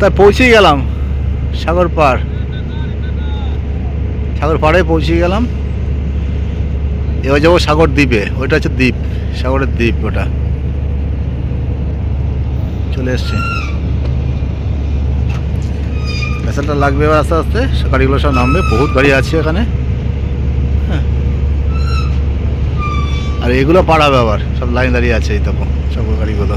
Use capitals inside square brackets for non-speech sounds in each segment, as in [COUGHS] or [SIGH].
তাই পৌঁছে গেলাম, সাগর পার। সাগর পাড়ে পৌঁছে গেলাম। এবার যাব সাগর দ্বীপে, ওইটা হচ্ছে দ্বীপ, সাগরের দ্বীপ ওটা। চলে এসছে। ভেসেলটা লাগবে এবার আস্তে আস্তে, গাড়িগুলো সব নামবে, বহুত গাড়ি আছে এখানে। হ্যাঁ। আর এগুলো পার হবে আবার, সব লাইন দাঁড়িয়ে আছে এই তখন সব গাড়িগুলো।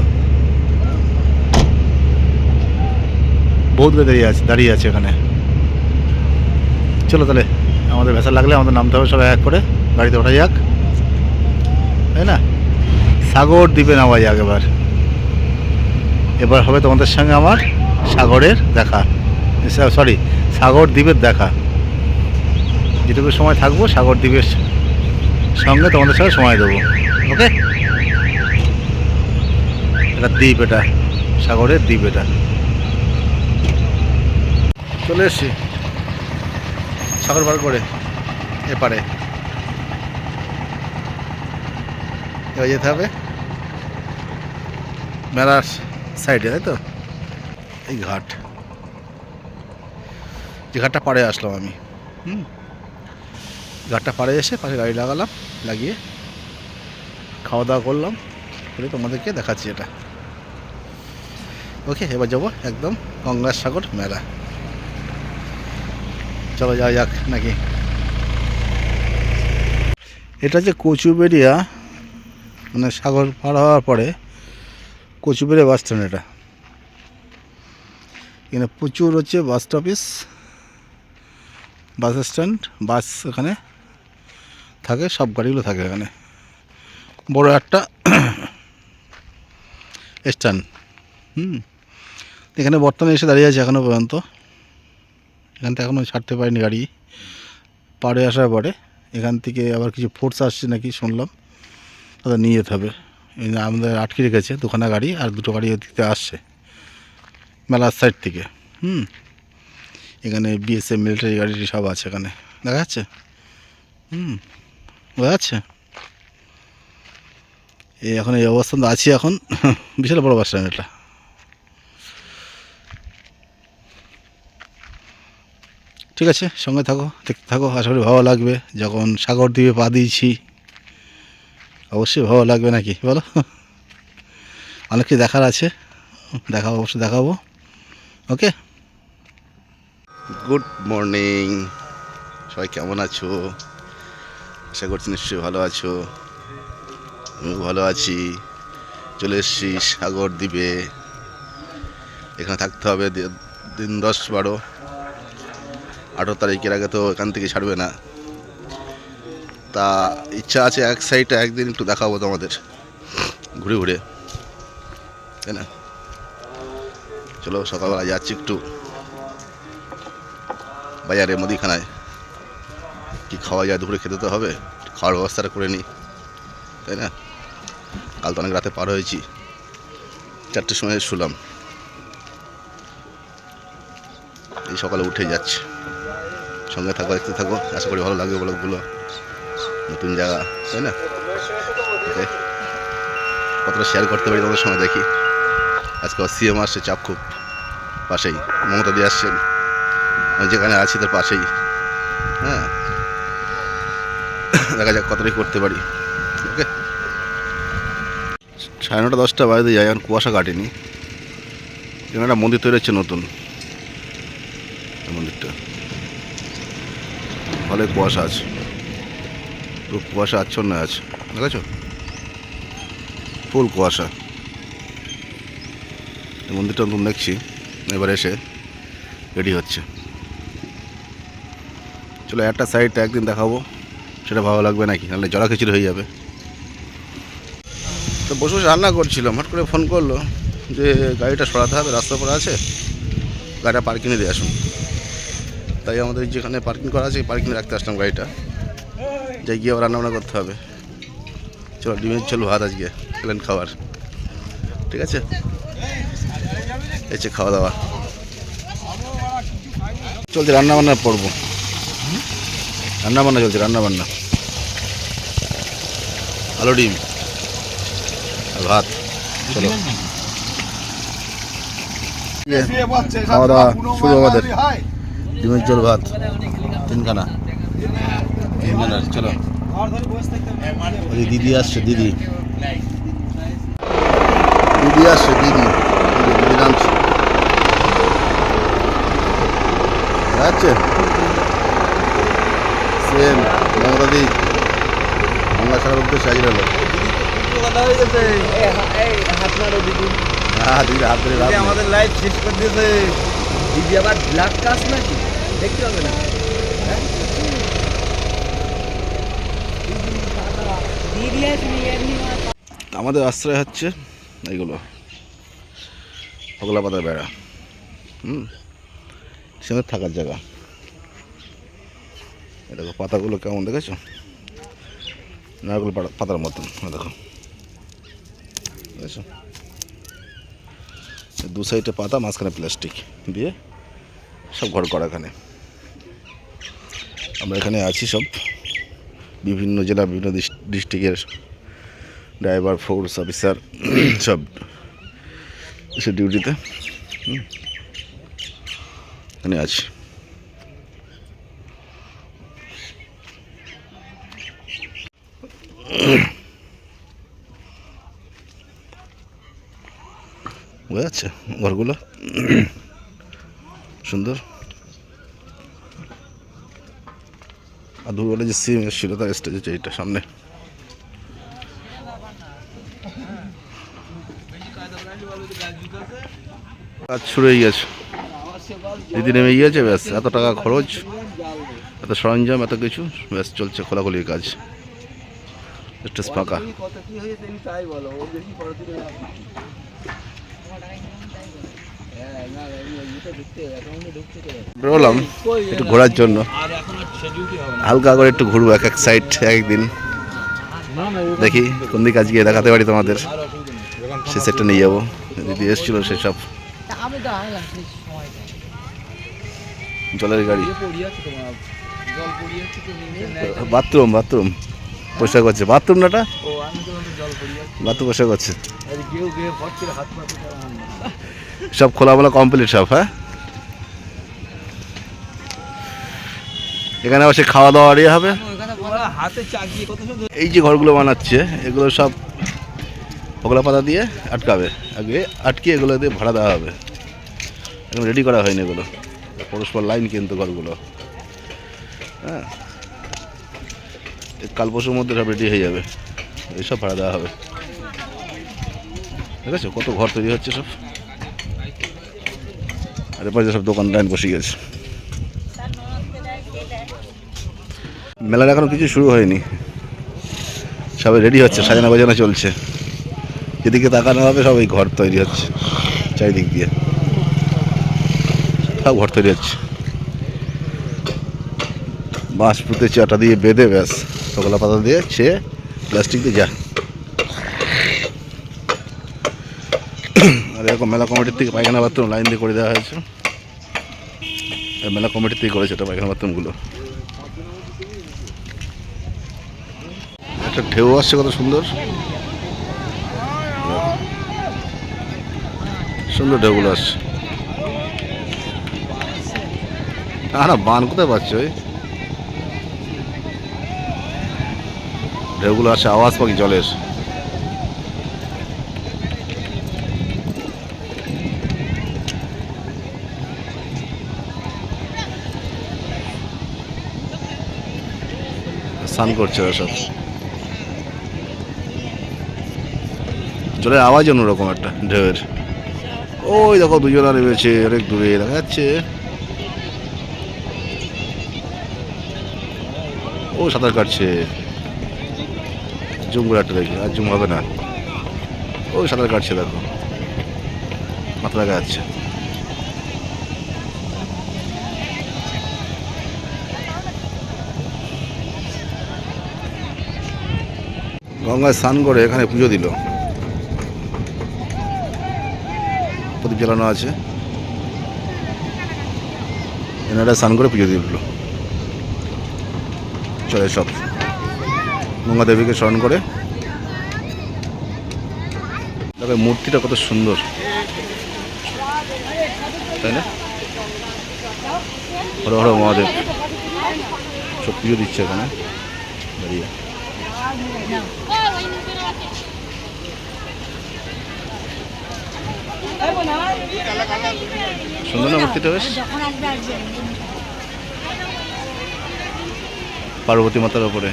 বহুত দাঁড়িয়ে আছে দাঁড়িয়ে আছে এখানে। চলো তাহলে, আমাদের ভেসেল লাগলে আমাদের নামতে হবে সবাই এক করে, গাড়িতে ওঠা যাক। তাই না? সাগর দ্বীপে নামা যাক এবার। এবার হবে তোমাদের সঙ্গে আমার সাগরের দেখা। সরি সাগর দ্বীপের দেখা। যেটুকু সময় থাকব, সাগর দ্বীপের সঙ্গে তোমাদের সঙ্গে সময় দেবো। ওকে এটা দ্বীপ এটা, সাগরের দ্বীপ এটা। চলে এসছি। সাগর পার করে এপারে। এবার যেতে হবে মেলার সাইডে, তাই তো? এই ঘাট। যে ঘাটটা পাড়ে আসলাম আমি। হুম? ঘাটটা পাড়ে এসে পাশে গাড়ি লাগালাম, লাগিয়ে খাওয়া দাওয়া করলাম, করে তোমাদেরকে দেখাচ্ছি এটা। ওকে, এবার যাব একদম গঙ্গাসাগর মেলা। চলো যাওয়া যাক নাকি। এটা যে কচুবেরিয়া মানে সাগর পার হওয়ার পরে কচুবেরিয়া বাস স্ট্যান্ড এটা। এখানে প্রচুর হচ্ছে বাস স্টপিস বাস স্ট্যান্ড বাস এখানে থাকে, সব গাড়িগুলো থাকে এখানে। বড় একটা স্ট্যান্ড হুম। এখানে বর্তমানে এসে দাঁড়িয়ে আছে এখনও পর্যন্ত। এখান থেকে এখনও ছাড়তে পারিনি গাড়ি। পাড়ে আসার পরে এখান থেকে আবার কিছু ফোর্স আসছে নাকি শুনলাম। তাদের নিয়ে যেতে হবে। আমাদের আটকে রেখেছে দুখানা গাড়ি আর দুটো গাড়ি ওদিকে আসছে। মেলার সাইড থেকে। হুম। এখানে বিএসএফ মিলিটারি গাড়ি সব আছে এখানে। দেখা যাচ্ছে? হুম। বোঝা যাচ্ছে? এই এখন এই অবস্থান তো আছি এখন। বিশাল বড় বাস এটা। ঠিক আছে, সঙ্গে থাকো, দেখতে থাকো। আশা করি ভালো লাগবে। যখন সাগর দ্বীপে পা দিয়েছি, অবশ্যই ভালো লাগবে নাকি, বলো? অনেক কিছু দেখার আছে। দেখাবো, অবশ্যই দেখাবো। ওকে? গুড মর্নিং সবাই কেমন আছো? আশা করছি নিশ্চয়ই ভালো আছো। আমিও ভালো আছি। চলে এসছি সাগর দ্বীপে। এখানে থাকতে হবে দিন দশ বারো। আঠারো তারিখের আগে তো এখান থেকে ছাড়বে না। তা ইচ্ছা আছে এক সাইডে একদিন একটু দেখাবো তোমাদের। ঘুরে ঘুরে। তাই না? চলো সকালবেলা যাচ্ছি একটু। বাজারে মুদিখানায় কি খাওয়া যায় দুপুরে খেতে তো হবে। খাওয়ার ব্যবস্থাটা করে নিই। তাই না? কাল তো অনেক রাতে পার হয়েছি। চারটের সময় শুলাম। এই সকালে উঠে যাচ্ছে। সঙ্গে থাকো, দেখতে থাকো। আশা করি ভালো লাগবে ব্লগগুলো। নতুন জায়গা, তাই না? ওকে কতটা শেয়ার করতে পারি তোমাদের সঙ্গে দেখি। আজকে সিএম আসছে, চাপ খুব। পাশেই, মমতা দিয়ে আসছেন। আমি যেখানে আছি তার পাশেই। হ্যাঁ? দেখা যাক কতটাই করতে পারি। ওকে সাড়ে নটা, দশটা বাজে যাই এখন কুয়াশা কাটেনি। এখানে একটা মন্দির তৈরি হচ্ছে নতুন। মন্দিরটা। ভালোই কুয়াশা আছে। পুরো কুয়াশা আচ্ছন্ন আছে। দেখেছ? ফুল কুয়াশা। মন্দিরটা নতুন দেখছি। এবার এসে রেডি হচ্ছে। চলো একটা সাইডটা একদিন দেখাবো। সেটা ভালো লাগবে নাকি? নাহলে জলা খিচুড়ি হয়ে যাবে। তো বসে বসে রান্না করছিলাম। হঠাৎ করে ফোন করল যে, গাড়িটা সরাতে হবে রাস্তা পরে আছে। গাড়িটা পার্কিংয়ে দিয়ে আসুন। তাই আমাদের যেখানে পার্কিং করা আছে পার্কিংয়ে রাখতে আসলাম গাড়িটা। যাই গিয়ে রান্নাবান্না করতে হবে। চলো, ডিমের ঝোল, ভাত আজকে, প্লেন খাবার। ঠিক আছে? যে খাওয়া দাওয়া। চলছে রান্না বান্না পড়ব রান্না বান্না চলছে রান্না বান্না আলু ডিম আর ভাত। চলো। খাওয়া দাওয়া শুরু আমাদের। ডিমের জল ভাত, তিনখানা। তিনখানা, চলো। দিদি আসছে, দিদি। দিদি আসছে, দিদি। দিদি নামছে। সেম দি। বাংলা উদ্দেশ্যে হলো। হ্যাঁ হাত ধরে আমাদের লাইফ শেষ করে দিয়েছে। দিদি আবার ব্ল্যাক কাজ নাকি? না? আমাদের আশ্রয় হচ্ছে এইগুলো পগলা পাতার বেড়া। হুম? সঙ্গে থাকার জায়গা। দেখো পাতাগুলো কেমন দেখেছ? নারকেল পাতা- পাতার মতন দেখো। দেখেছ? দু সাইডে পাতা, মাঝখানে প্লাস্টিক দিয়ে সব ঘর করা এখানে। আমরা এখানে আছি সব। বিভিন্ন জেলা, বিভিন্ন ডিস্ট্রিক্টের ড্রাইভার ফোর্স অফিসার [COUGHS] সব এসে ডিউটিতে। এখানে আছি। [COUGHS] বোঝা যাচ্ছে ঘরগুলো? [COUGHS] সুন্দর। দুবেলা যে সিম এসেছিল তার স্টেজ হচ্ছে এইটা সামনে। কাজ শুরু হয়ে গেছে। দিদি নেমে গিয়েছে, ব্যাস, এত টাকা খরচ, এত সরঞ্জাম, এত কিছু, ব্যাস, চলছে খোলাখুলির কাজ। স্টেজ ফাঁকা কত কি হয়েছে তুমি তাই বলো ও বেশি পড়া দিলে হ্যাঁ না এটা ঢুকতে অ্যাকাউন্টে ঢুকতে তো বেরোলাম একটু ঘোরার জন্য। হালকা করে একটু ঘুরবো এক এক সাইড একদিন। দেখি কোন দিকে আজকে দেখাতে পারি তোমাদের। সে সেটটা নিয়ে যাব। দিদি এসেছিল সেসব জলের গাড়ি। Bathroom bathroom. পরিষ্কার করছে। বাথরুম নাটা বাথরুম পরিষ্কার করছে। সব খোলামেলা কমপ্লিট সব হ্যাঁ? এখানে সে খাওয়া দাওয়া ইয়ে হবে। এই যে ঘরগুলো বানাচ্ছে, এগুলো সব পকলা পাতা দিয়ে আটকাবে। আগে আটকে এগুলো দিয়ে ভাড়া দেওয়া হবে। এখন রেডি করা হয়নি এগুলো। পরস্পর লাইন কিন্তু ঘরগুলো। হ্যাঁ? কাল পরশুর মধ্যে সব রেডি হয়ে যাবে। এইসব ভাড়া দেওয়া হবে। ঠিক আছে কত ঘর তৈরি হচ্ছে সব? আর এরপরে সব দোকান লাইন বসে গেছে। মেলার এখনও কিছু শুরু হয়নি। সবাই রেডি হচ্ছে সাজানো বাজানো চলছে। যেদিকে তাকানো হবে সব এই ঘর তৈরি হচ্ছে, চারিদিক দিয়ে। সব ঘর তৈরি হচ্ছে। বাঁশ পুঁতে চাটা দিয়ে বেঁধে ব্যাস সকলা পাতা দিয়ে ছে প্লাস্টিক দিয়ে যা। এরকম মেলা কমিটির থেকে পায়খানা বাথরুম লাইন দিয়ে করে দেওয়া হয়েছে। মেলা কমিটির থেকে করেছে এটা পায়খানা বাথরুমগুলো। একটা ঢেউ আসছে, কত সুন্দর। সুন্দর ঢেউগুলো আসছে। না না, বান কোথায় পাচ্ছ ওই? ঢেউগুলো আসছে, আওয়াজ পাখি জলের। স্নান করছে ওরা সব। জলের আওয়াজ অন্যরকম একটা, ঢেউয়ের। ওই দেখো দুজনা নেমেছে, অনেক দূরে, দেখা যাচ্ছে। ও সাঁতার কাটছে। জুম করে একটা দেখি, আর জুম হবে না। ও সাঁতার কাটছে, দেখো। মাথা দেখা যাচ্ছে। গঙ্গায় স্নান করে এখানে পুজো দিল। প্রদীপ জ্বালানো আছে। এনারা স্নান করে পুজো দিল। চলে সব। গঙ্গা দেবীকে স্মরণ করে। দেখো, মূর্তিটা কত সুন্দর। তাই না? হর হর মহাদেব। সব পুজো দিচ্ছে এখানে। দাঁড়িয়ে। সুন্দর না মূর্তিটা বেশ? পার্বতী মাতার ওপরে।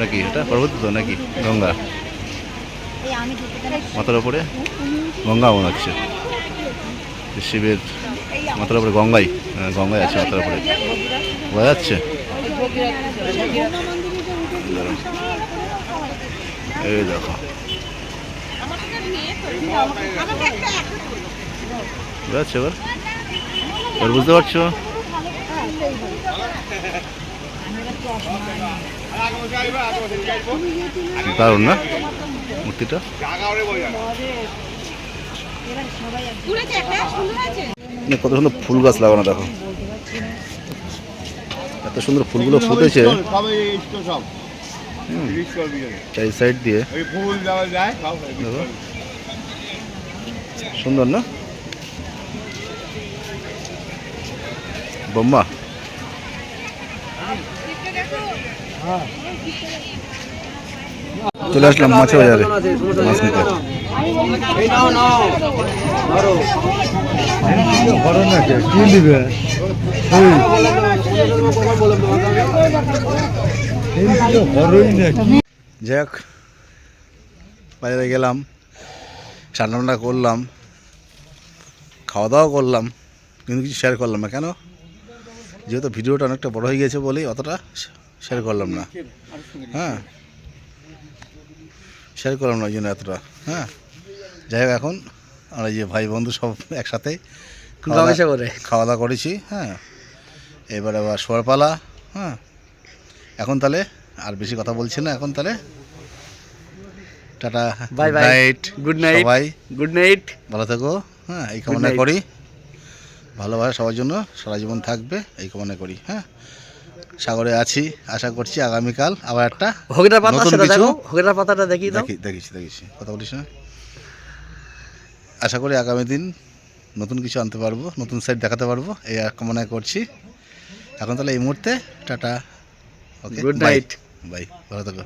নাকি এটা? পার্বতী তো নাকি? গঙ্গা। মাথার ওপরে? গঙ্গা মনে হচ্ছে। শিবের মাথার ওপরে গঙ্গাই। হ্যাঁ গঙ্গাই আছে মাথার উপরে বোঝা যাচ্ছে? এই দেখো। যাচ্ছে এবার? এবার বুঝতে পারছ? দারুণ না মূর্তিটা? কত সুন্দর ফুল গাছ লাগানো দেখো। এত সুন্দর ফুলগুলো ফুটেছে। চারি সাইড দিয়ে। ফুল যায় দেখো। সুন্দর না? বোম্মা চলে আসলাম মাছের বাজারে মাছ নিতে। হোক বাইরে গেলাম রান্না করলাম। খাওয়া দাওয়া করলাম কিন্তু কিছু শেয়ার করলাম না। কেন? যেহেতু ভিডিওটা অনেকটা বড় হয়ে গেছে বলেই অতটা শেয়ার করলাম না। হ্যাঁ। শেয়ার করলাম না ওই জন্য এতটা। হ্যাঁ। যাই হোক এখন আমরা যে ভাই বন্ধু সব একসাথে খাওয়া দাওয়া- করে। খাওয়া দাওয়া করেছি হ্যাঁ। এবার আবার শোয়ার পালা হ্যাঁ। এখন তাহলে আর বেশি কথা বলছি না এখন তাহলে। Ta ta. Bye bye. Night Good night. সবাই। গুড নাইট ভালো থেকো। হ্যাঁ এই কামনা করি। ভালোভাবে সবার জন্য সারা জীবন থাকবে এই কামনা করি হ্যাঁ। সাগরে আছি আশা করছি আগামীকাল আবার একটা হগিটার পাতা সেটা দেখো হগিটার পাতাটা দেখি দাও। দেখি দেখিস দেখিস কথা বলিস না। আশা করি আগামী দিন নতুন কিছু আনতে পারব নতুন সাইড দেখাতে পারব এই কামনা করছি। এখন তাহলে এই মুহূর্তে ta ta. Okay Good night. Bye ভালো থাকো।